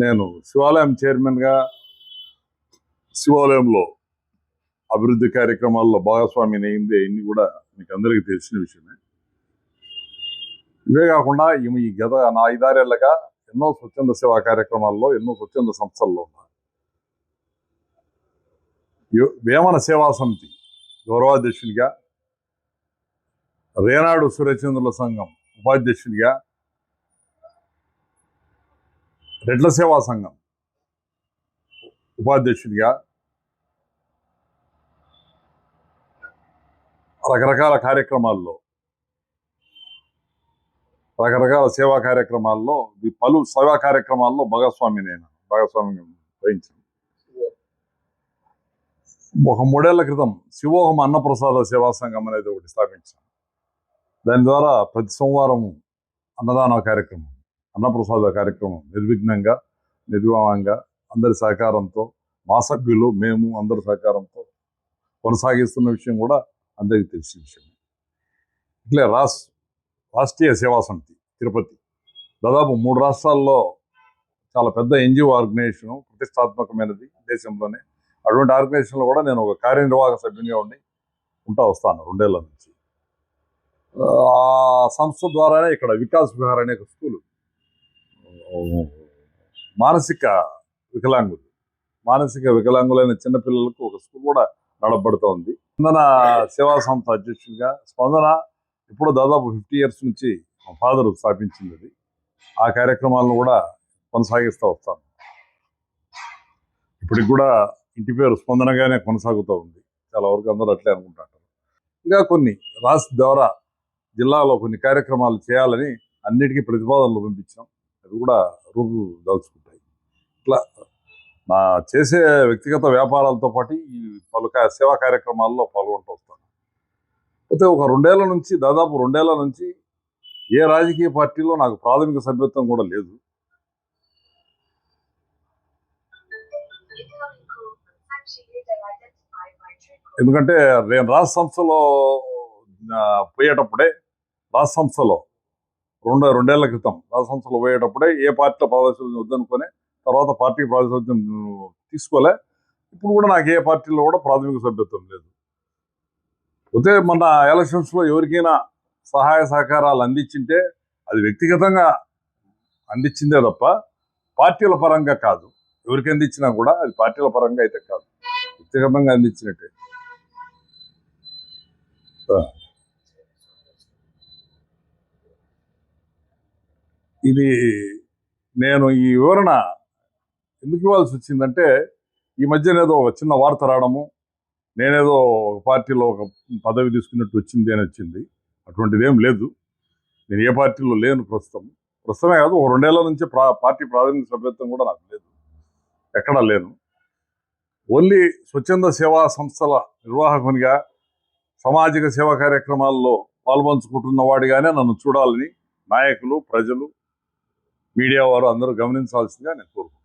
నేను శివాలయం చైర్మన్గా శివాలయంలో అభివృద్ధి కార్యక్రమాల్లో భాగస్వామిని అయింది. అయింది కూడా మీకు అందరికీ తెలిసిన విషయమే. ఇవే కాకుండా ఈ గత నా ఐదారేళ్ళగా ఎన్నో స్వచ్ఛంద సేవా కార్యక్రమాల్లో ఎన్నో స్వచ్ఛంద సంస్థల్లో ఉన్నా. వేమన సేవా సమితి గౌరవాధ్యక్షునిగా రేనాడు సూర్యచంద్రుల సంఘం ఉపాధ్యక్షునిగా రెడ్ల సేవా సంఘం ఉపాధ్యక్షుడిగా రకరకాల కార్యక్రమాల్లో రకరకాల సేవా కార్యక్రమాల్లో ఈ పలు సేవా కార్యక్రమాల్లో భాగస్వామి నేను భాగస్వామ్యం వహించాను. ఒక మూడేళ్ళ క్రితం శివోహం అన్నప్రసాద సేవా సంఘం అనేది ఒకటి స్థాపించాను. దాని ద్వారా ప్రతి సోమవారం అన్నదాన కార్యక్రమం అన్నప్రసాద కార్యక్రమం నిర్విఘ్నంగా నిర్వాహంగా అందరి సహకారంతో మా సభ్యులు మేము అందరి సహకారంతో కొనసాగిస్తున్న విషయం కూడా అందరికీ తెలిసిన విషయం ఇట్లే రాస్ రాష్ట్రీయ సేవా సమితి తిరుపతి. దాదాపు మూడు రాష్ట్రాల్లో చాలా పెద్ద ఎన్జిఓ ఆర్గనైజేషన్ ప్రతిష్టాత్మకమైనది దేశంలోనే. అటువంటి ఆర్గనైజేషన్లో కూడా నేను ఒక కార్యనిర్వాహక సభ్యునిగా ఉండి ఉంటా వస్తాను రెండేళ్ళ నుంచి. ఆ సంస్థ ద్వారానే ఇక్కడ వికాస్ విహార్ అనే ఒక స్కూలు మానసిక వికలాంగులు. మానసిక వికలాంగులైన చిన్నపిల్లలకు ఒక స్కూల్ కూడా నడపబడుతోంది. స్పందన సేవా సంస్థ అధ్యక్షుడిగా స్పందన ఇప్పుడు దాదాపు ఫిఫ్టీ ఇయర్స్ నుంచి మా ఫాదర్ స్థాపించింది అది. ఆ కార్యక్రమాలను కూడా కొనసాగిస్తూ వస్తాను. ఇప్పటికి కూడా ఇంటి పేరు స్పందనగానే కొనసాగుతూ ఉంది. చాలా వరకు అందరూ అట్లే అనుకుంటారు. ఇంకా కొన్ని రాష్ట్ర ద్వారా జిల్లాలో కొన్ని కార్యక్రమాలు చేయాలని అన్నిటికీ ప్రతిపాదనలు పంపించాం. అవి కూడా రూపు దాల్చుకుంటాయి. ఇట్లా నా చేసే వ్యక్తిగత వ్యాపారాలతో పాటు ఈ పలు సేవా కార్యక్రమాల్లో పాల్గొంటూ వస్తాను. అయితే ఒక రెండేళ్ళ నుంచి దాదాపు రెండేళ్ళ నుంచి ఏ రాజకీయ పార్టీలో నాకు ప్రాథమిక సభ్యత్వం కూడా లేదు. ఎందుకంటే నేను రాష్ట్ర సంస్థలో పోయేటప్పుడే రాష్ట్ర సంస్థలో రెండు రెండేళ్ళ క్రితం రాష్ట్ర సంస్థలో పోయేటప్పుడే ఏ పార్టీలో ప్రాతినిధ్యం వద్దనుకొని తర్వాత పార్టీ ప్రాతినిధ్యం తీసుకోలే. ఇప్పుడు కూడా నాకు ఏ పార్టీలో కూడా ప్రాథమిక సభ్యత్వం లేదు. పోతే మన ఎలక్షన్స్లో ఎవరికైనా సహాయ సహకారాలు అందించింటే అది వ్యక్తిగతంగా అందించిందే తప్ప పార్టీల పరంగా కాదు. ఎవరికి అందించినా కూడా అది పార్టీల పరంగా అయితే కాదు. వ్యక్తిగతంగా అందించినట్టే. ఇది నేను ఈ వివరణ ఎందుకు ఇవ్వాల్సి వచ్చిందంటే ఈ మధ్యన ఏదో ఒక చిన్న వార్త రావడము నేనేదో ఒక పార్టీలో ఒక పదవి తీసుకున్నట్టు వచ్చింది అని వచ్చింది. అటువంటిది ఏం లేదు. నేను ఏ పార్టీలో లేను ప్రస్తుతం. ప్రస్తుతమే కాదు ఒక రెండేళ్ళ నుంచి ప్రా పార్టీ ప్రాథమిక సభ్యత్వం కూడా నాకు లేదు. ఎక్కడా లేను. ఓన్లీ స్వచ్ఛంద సేవా సంస్థల నిర్వాహకునిగా సామాజిక సేవా కార్యక్రమాల్లో పాల్పంచుకుంటున్న వాడిగానే నన్ను చూడాలని నాయకులు ప్రజలు మీడియా వారు అందరూ గమనించాల్సిందిగా నేను కోరుకుంటున్నాను.